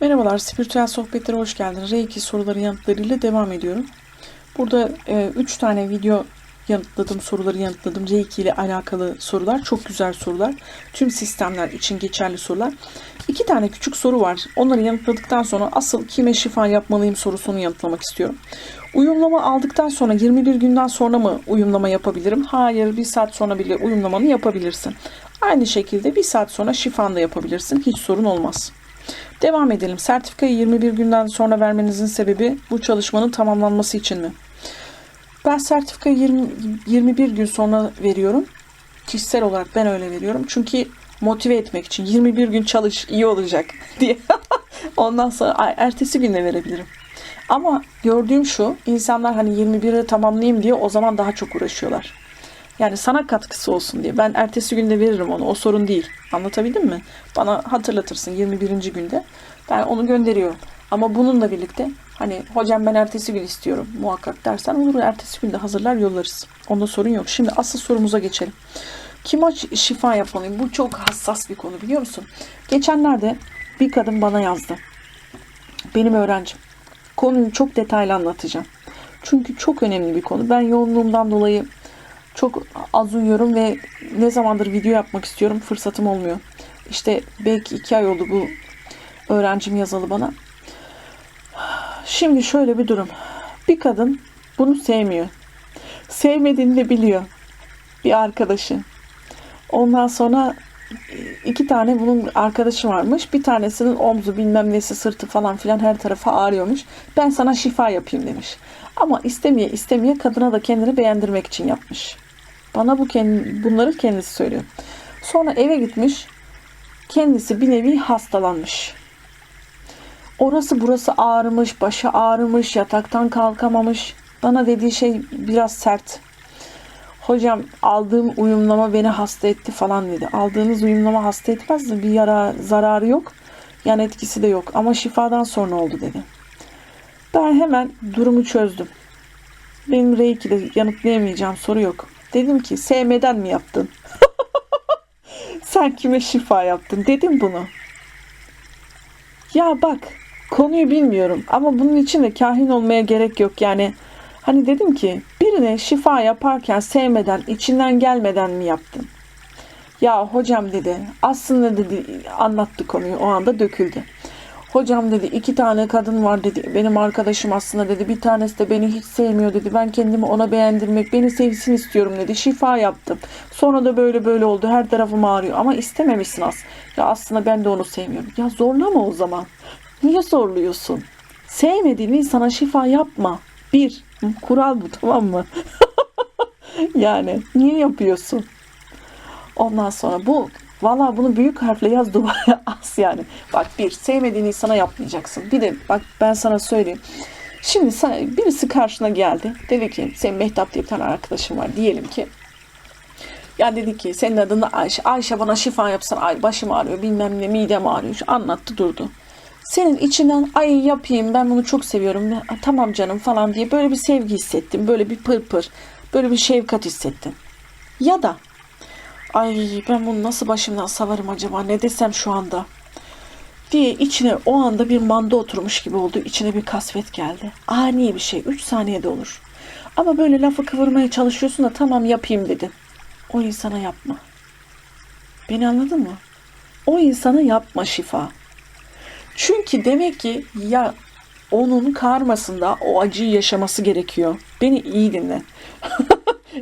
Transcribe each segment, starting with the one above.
Merhabalar, spiritüel sohbetlere hoş geldiniz. Reiki soruları yanıtlarıyla devam ediyorum. Burada 3 tane video yanıtladım, soruları yanıtladım. Reiki ile alakalı sorular, çok güzel sorular. Tüm sistemler için geçerli sorular. 2 tane küçük soru var. Onları yanıtladıktan sonra asıl kime şifa yapmalıyım sorusunu yanıtlamak istiyorum. Uyumlama aldıktan sonra 21 günden sonra mı uyumlama yapabilirim? Hayır, bir saat sonra bile uyumlamanı yapabilirsin. Aynı şekilde bir saat sonra şifan da yapabilirsin. Hiç sorun olmaz. Devam edelim. Sertifikayı 21 günden sonra vermenizin sebebi bu çalışmanın tamamlanması için mi? Ben sertifikayı 20, 21 gün sonra veriyorum. Kişisel olarak ben öyle veriyorum. Çünkü motive etmek için 21 gün çalış iyi olacak diye. Ondan sonra ertesi günde verebilirim. Ama gördüğüm şu insanlar hani 21'i tamamlayayım diye o zaman daha çok uğraşıyorlar. Yani sana katkısı olsun diye. Ben ertesi günde veririm onu. O sorun değil. Anlatabildim mi? Bana hatırlatırsın 21. günde. Ben onu gönderiyorum. Ama bununla birlikte hani hocam ben ertesi gün istiyorum muhakkak dersen olur. Ertesi günde hazırlar yollarız. Onda sorun yok. Şimdi asıl sorumuza geçelim. Kime şifa yapmalıyım? Bu çok hassas bir konu biliyor musun? Geçenlerde bir kadın bana yazdı. Benim öğrencim. Konuyu çok detaylı anlatacağım. Çünkü çok önemli bir konu. Ben yoğunluğumdan dolayı çok az uyuyorum ve ne zamandır video yapmak istiyorum fırsatım olmuyor. İşte belki iki ay oldu bu öğrencim yazalı bana. Şimdi şöyle bir durum. Bir kadın bunu sevmiyor. Sevmediğini de biliyor. Bir arkadaşı. Ondan sonra iki tane bunun arkadaşı varmış. Bir tanesinin omzu bilmem nesi sırtı falan filan her tarafa ağrıyormuş. Ben sana şifa yapayım demiş. Ama istemeye istemeye kadına da kendini beğendirmek için yapmış. Bana bu bunları kendisi söylüyor. Sonra eve gitmiş. Kendisi bir nevi hastalanmış. Orası burası ağrımış, başı ağrımış, yataktan kalkamamış. Bana dediği şey biraz sert. Hocam aldığım uyumlama beni hasta etti falan dedi. Aldığınız uyumlama hasta etmez mi? Bir yara, zararı yok. Yan etkisi de yok. Ama şifadan sonra oldu dedi. Ben hemen durumu çözdüm. Benim Reiki'de yanıtlayamayacağım soru yok. Dedim ki sevmeden mi yaptın? Sen kime şifa yaptın? Dedim bunu. Ya bak konuyu bilmiyorum ama bunun için de kahin olmaya gerek yok. Yani hani dedim ki birine şifa yaparken sevmeden, içinden gelmeden mi yaptın? Ya hocam dedi aslında dedi anlattı konuyu o anda döküldü. Hocam dedi iki tane kadın var dedi. Benim arkadaşım aslında dedi. Bir tanesi de beni hiç sevmiyor dedi. Ben kendimi ona beğendirmek, beni sevsin istiyorum dedi. Şifa yaptım. Sonra da böyle böyle oldu. Her tarafım ağrıyor. Ama istememişsin az. Ya aslında ben de onu sevmiyorum. Ya zorlama o zaman. Niye zorluyorsun? Sevmediğin insana şifa yapma. Bir. Kural bu tamam mı? yani niye yapıyorsun? Ondan sonra bu Valla bunu büyük harfle yaz duvara as yani. Bak bir sevmediğin insana yapmayacaksın. Bir de bak ben sana söyleyeyim. Şimdi sana, birisi karşına geldi. Dedi ki senin Mehtap diye bir tane arkadaşım var. Diyelim ki ya dedi ki senin adın da Ayşe. Ayşe bana şifa yapsan ay başım ağrıyor bilmem ne midem ağrıyor. Şu anlattı durdu. Senin içinden ay yapayım ben bunu çok seviyorum. Tamam canım falan diye böyle bir sevgi hissettim. Böyle bir pır pır. Böyle bir şefkat hissettim. Ya da ay ben bunu nasıl başımdan savarım acaba ne desem şu anda diye içine o anda bir manda oturmuş gibi oldu. İçine bir kasvet geldi. Ani bir şey. 3 saniyede olur. Ama böyle lafı kıvırmaya çalışıyorsun da tamam yapayım dedin. O insana yapma. Beni anladın mı? O insana yapma şifa. Çünkü demek ki ya onun karmasında o acıyı yaşaması gerekiyor. Beni iyi dinle.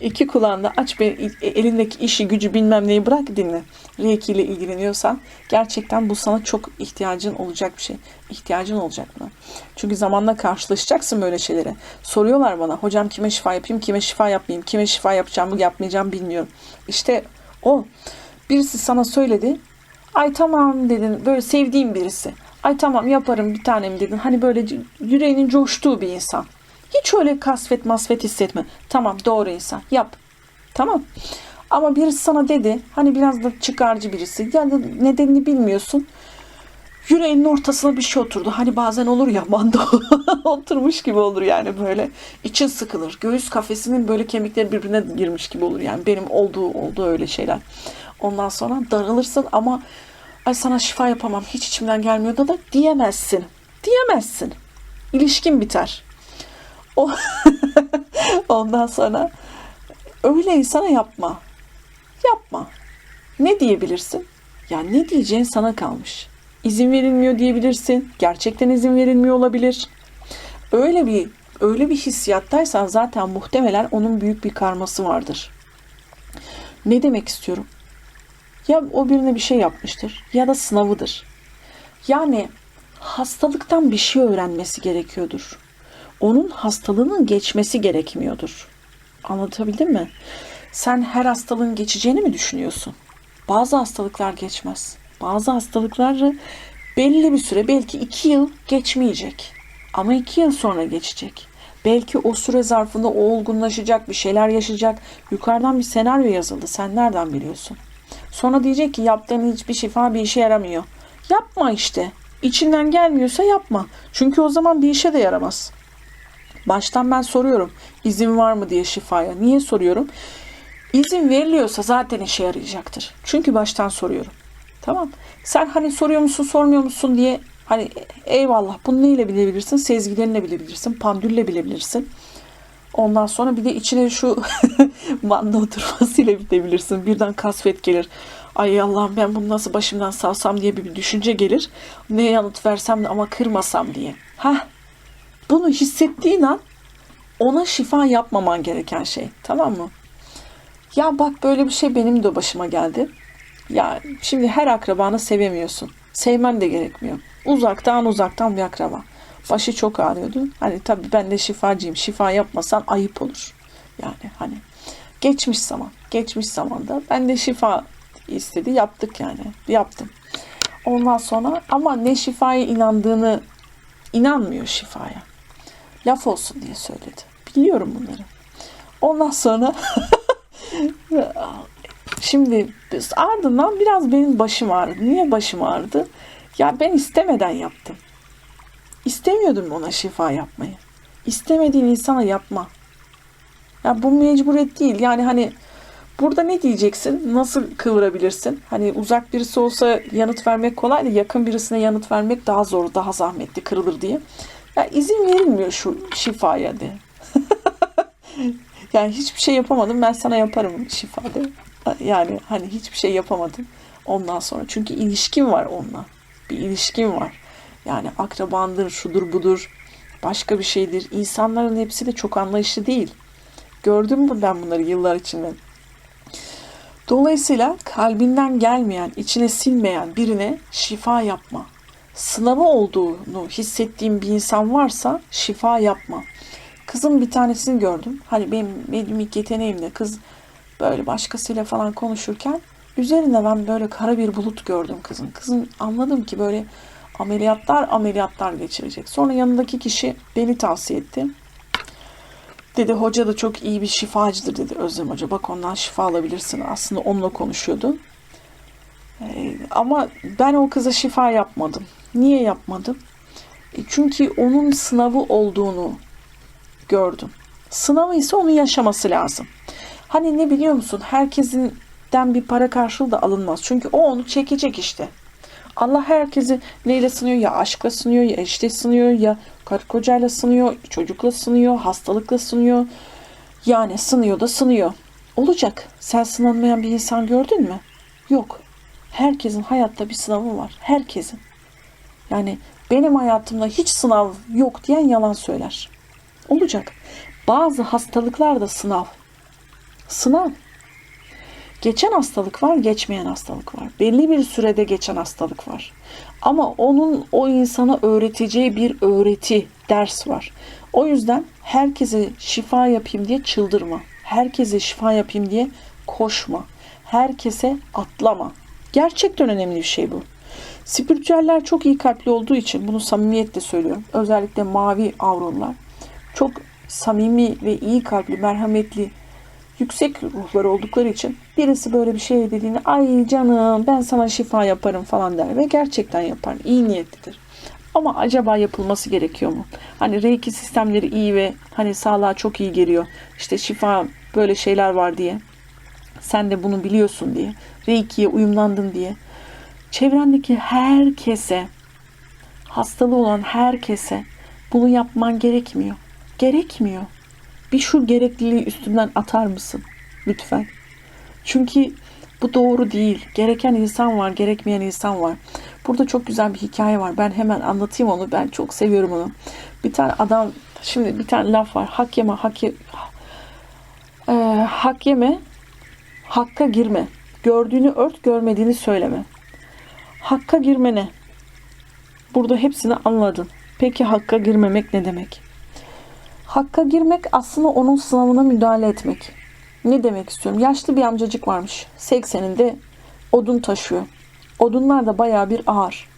İki kulağında aç bir elindeki işi gücü bilmem neyi bırak dinle. Reiki ile ilgileniyorsan gerçekten bu sana çok ihtiyacın olacak bir şey. İhtiyacın olacak buna. Çünkü zamanla karşılaşacaksın böyle şeylere. Soruyorlar bana hocam kime şifa yapayım kime şifa yapmayayım kime şifa yapacağım yapmayacağım bilmiyorum. İşte o birisi sana söyledi. Ay tamam dedin böyle sevdiğim birisi. Ay tamam yaparım bir tanem dedin. Hani böyle yüreğinin coştuğu bir insan. Hiç öyle kasvet masvet hissetme. Tamam doğru insan yap. Tamam. Ama birisi sana dedi hani biraz da çıkarcı birisi ya da nedenini bilmiyorsun. Yüreğinin ortasına bir şey oturdu. Hani bazen olur ya manda oturmuş gibi olur yani böyle. için sıkılır. Göğüs kafesinin böyle kemikleri birbirine girmiş gibi olur yani. Benim olduğu olduğu öyle şeyler. Ondan sonra darılırsın ama ay sana şifa yapamam hiç içimden gelmiyor da da diyemezsin. Diyemezsin. İlişkin biter. O Ondan sonra öyle insana yapma. Yapma. Ne diyebilirsin? Ya ne diyeceğin sana kalmış. İzin verilmiyor diyebilirsin. Gerçekten izin verilmiyor olabilir. Öyle bir öyle bir hissiyattaysan zaten muhtemelen onun büyük bir karması vardır. Ne demek istiyorum? Ya o birine bir şey yapmıştır ya da sınavıdır. Yani hastalıktan bir şey öğrenmesi gerekiyordur. Onun hastalığının geçmesi gerekmiyordur. Anlatabildim mi? Sen her hastalığın geçeceğini mi düşünüyorsun? Bazı hastalıklar geçmez. Bazı hastalıkları belli bir süre belki iki yıl geçmeyecek. Ama iki yıl sonra geçecek. Belki o süre zarfında o olgunlaşacak, bir şeyler yaşayacak. Yukarıdan bir senaryo yazıldı. Sen nereden biliyorsun? Sonra diyecek ki yaptığın hiçbir şifa bir işe yaramıyor. Yapma işte. İçinden gelmiyorsa yapma. Çünkü o zaman bir işe de yaramaz. Baştan ben soruyorum. İzin var mı diye şifaya. Niye soruyorum? İzin veriliyorsa zaten işe yarayacaktır. Çünkü baştan soruyorum. Tamam. Sen hani soruyor musun sormuyor musun diye hani eyvallah bunu neyle bilebilirsin? Sezgilerinle bilebilirsin. Pandülle bilebilirsin. Ondan sonra bir de içine şu manda oturmasıyla bilebilirsin. Birden kasvet gelir. Ay Allah'ım ben bunu nasıl başımdan savsam diye bir düşünce gelir. Ne yanıt versem de ama kırmasam diye. Hah. Bunu hissettiğin an ona şifa yapmaman gereken şey. Tamam mı? Ya bak böyle bir şey benim de başıma geldi. Ya şimdi her akrabanı sevemiyorsun. Sevmem de gerekmiyor. Uzaktan uzaktan bir akraba. Başı çok ağrıyordu. Hani tabii ben de şifacıyım. Şifa yapmasan ayıp olur. Yani hani geçmiş zaman. Geçmiş zamanda ben de şifa istedi. Yaptık yani. Yaptım. Ondan sonra ama ne şifaya inandığını inanmıyor şifaya. Laf olsun diye söyledi. Biliyorum bunları. Ondan sonra Şimdi ardından biraz benim başım ağrıdı. Niye başım ağrıdı? Ya ben istemeden yaptım. İstemiyordum ona şifa yapmayı. İstemediğin insana yapma. Ya bu mecburiyet değil. Yani hani burada ne diyeceksin? Nasıl kıvırabilirsin? Hani uzak birisi olsa yanıt vermek kolay da yakın birisine yanıt vermek daha zor, daha zahmetli, kırılır diye. Ya izin verilmiyor şu şifaya de. yani hiçbir şey yapamadım ben sana yaparım şifade. Yani hani hiçbir şey yapamadım ondan sonra. Çünkü ilişkim var onunla. Bir ilişkim var. Yani akrabandır, şudur budur, başka bir şeydir. İnsanların hepsi de çok anlayışlı değil. Gördüm mü ben bunları yıllar içinde. Dolayısıyla kalbinden gelmeyen, içine sinmeyen birine şifa yapma. Sınavı olduğunu hissettiğim bir insan varsa şifa yapma. Kızım bir tanesini gördüm. Hani benim, benim ilk kız böyle başkasıyla falan konuşurken üzerinde ben böyle kara bir bulut gördüm kızın. Kızın anladım ki böyle ameliyatlar ameliyatlar geçirecek. Sonra yanındaki kişi beni tavsiye etti. Dedi hoca da çok iyi bir şifacıdır dedi Özlem Hoca. Bak ondan şifa alabilirsin. Aslında onunla konuşuyordu. Ee, ama ben o kıza şifa yapmadım. Niye yapmadım? E çünkü onun sınavı olduğunu gördüm. Sınavı ise onu yaşaması lazım. Hani ne biliyor musun? Herkesinden bir para karşılığı da alınmaz. Çünkü o onu çekecek işte. Allah herkesi neyle sınıyor? Ya aşkla sınıyor, ya eşle sınıyor, ya karı kocayla sınıyor, çocukla sınıyor, hastalıkla sınıyor. Yani sınıyor da sınıyor. Olacak. Sen sınanmayan bir insan gördün mü? Yok. Herkesin hayatta bir sınavı var. Herkesin. Yani benim hayatımda hiç sınav yok diyen yalan söyler. Olacak. Bazı hastalıklar da sınav. Sınav. Geçen hastalık var, geçmeyen hastalık var. Belli bir sürede geçen hastalık var. Ama onun o insana öğreteceği bir öğreti, ders var. O yüzden herkese şifa yapayım diye çıldırma. Herkese şifa yapayım diye koşma. Herkese atlama. Gerçekten önemli bir şey bu. Spiritüeller çok iyi kalpli olduğu için bunu samimiyetle söylüyorum. Özellikle mavi avronlar çok samimi ve iyi kalpli, merhametli, yüksek ruhlar oldukları için birisi böyle bir şey dediğinde ay canım ben sana şifa yaparım falan der ve gerçekten yapar. İyi niyetlidir. Ama acaba yapılması gerekiyor mu? Hani reiki sistemleri iyi ve hani sağlığa çok iyi geliyor. İşte şifa böyle şeyler var diye. Sen de bunu biliyorsun diye. Reiki'ye uyumlandın diye. Çevrendeki herkese, hastalığı olan herkese bunu yapman gerekmiyor. Gerekmiyor. Bir şu gerekliliği üstünden atar mısın? Lütfen. Çünkü bu doğru değil. Gereken insan var, gerekmeyen insan var. Burada çok güzel bir hikaye var. Ben hemen anlatayım onu. Ben çok seviyorum onu. Bir tane adam, şimdi bir tane laf var. Hak yeme, hak, ye, Ee, hak yeme, hakka girme. Gördüğünü ört, görmediğini söyleme. Hakka girme ne? Burada hepsini anladın. Peki hakka girmemek ne demek? Hakka girmek aslında onun sınavına müdahale etmek. Ne demek istiyorum? Yaşlı bir amcacık varmış. 80'inde odun taşıyor. Odunlar da bayağı bir ağır.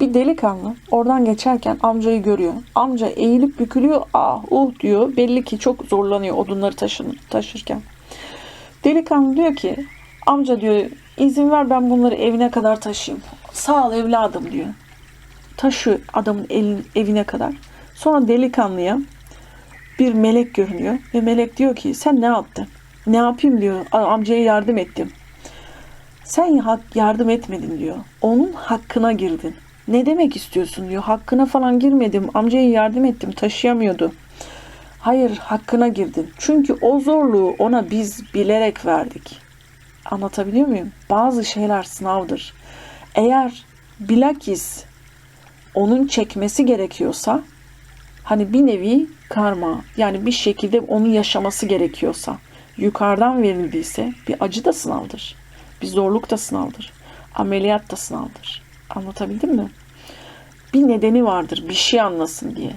Bir delikanlı oradan geçerken amcayı görüyor. Amca eğilip bükülüyor. Ah uh diyor. Belli ki çok zorlanıyor odunları taşın, taşırken. Delikanlı diyor ki amca diyor izin ver ben bunları evine kadar taşıyayım. Sağ ol evladım diyor. Taşıyor adamın elin, evine kadar. Sonra delikanlıya bir melek görünüyor ve melek diyor ki sen ne yaptın? Ne yapayım diyor. "A- Amcaya yardım ettim. Sen yardım etmedin diyor. Onun hakkına girdin. Ne demek istiyorsun diyor. Hakkına falan girmedim. Amcaya yardım ettim. Taşıyamıyordu. Hayır hakkına girdin. Çünkü o zorluğu ona biz bilerek verdik. Anlatabiliyor muyum? Bazı şeyler sınavdır. Eğer bilakis onun çekmesi gerekiyorsa hani bir nevi karma yani bir şekilde onu yaşaması gerekiyorsa yukarıdan verildiyse bir acı da sınavdır. Bir zorluk da sınavdır. Ameliyat da sınavdır. Anlatabildim mi? Bir nedeni vardır bir şey anlasın diye.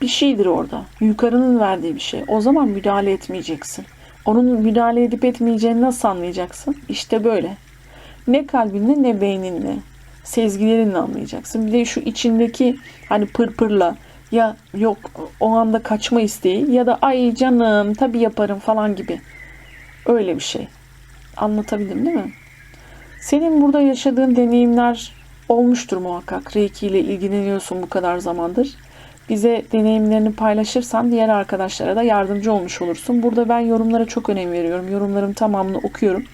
Bir şeydir orada. Yukarının verdiği bir şey. O zaman müdahale etmeyeceksin. Onun müdahale edip etmeyeceğini nasıl anlayacaksın? İşte böyle. Ne kalbinle ne beyninle. Sezgilerinle anlayacaksın. Bir de şu içindeki hani pırpırla ya yok o anda kaçma isteği ya da ay canım tabii yaparım falan gibi. Öyle bir şey. Anlatabildim değil mi? Senin burada yaşadığın deneyimler olmuştur muhakkak. Reiki ile ilgileniyorsun bu kadar zamandır. Bize deneyimlerini paylaşırsan diğer arkadaşlara da yardımcı olmuş olursun. Burada ben yorumlara çok önem veriyorum. Yorumların tamamını okuyorum.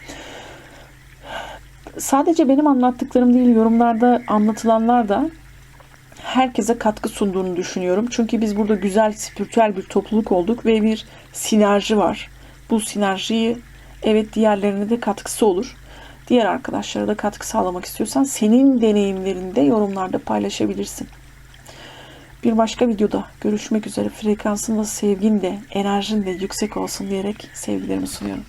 Sadece benim anlattıklarım değil, yorumlarda anlatılanlar da herkese katkı sunduğunu düşünüyorum. Çünkü biz burada güzel, spiritüel bir topluluk olduk ve bir sinerji var. Bu sinerjiyi evet diğerlerine de katkısı olur. Diğer arkadaşlara da katkı sağlamak istiyorsan senin deneyimlerini de yorumlarda paylaşabilirsin. Bir başka videoda görüşmek üzere. Frekansın da sevgin de enerjin de yüksek olsun diyerek sevgilerimi sunuyorum.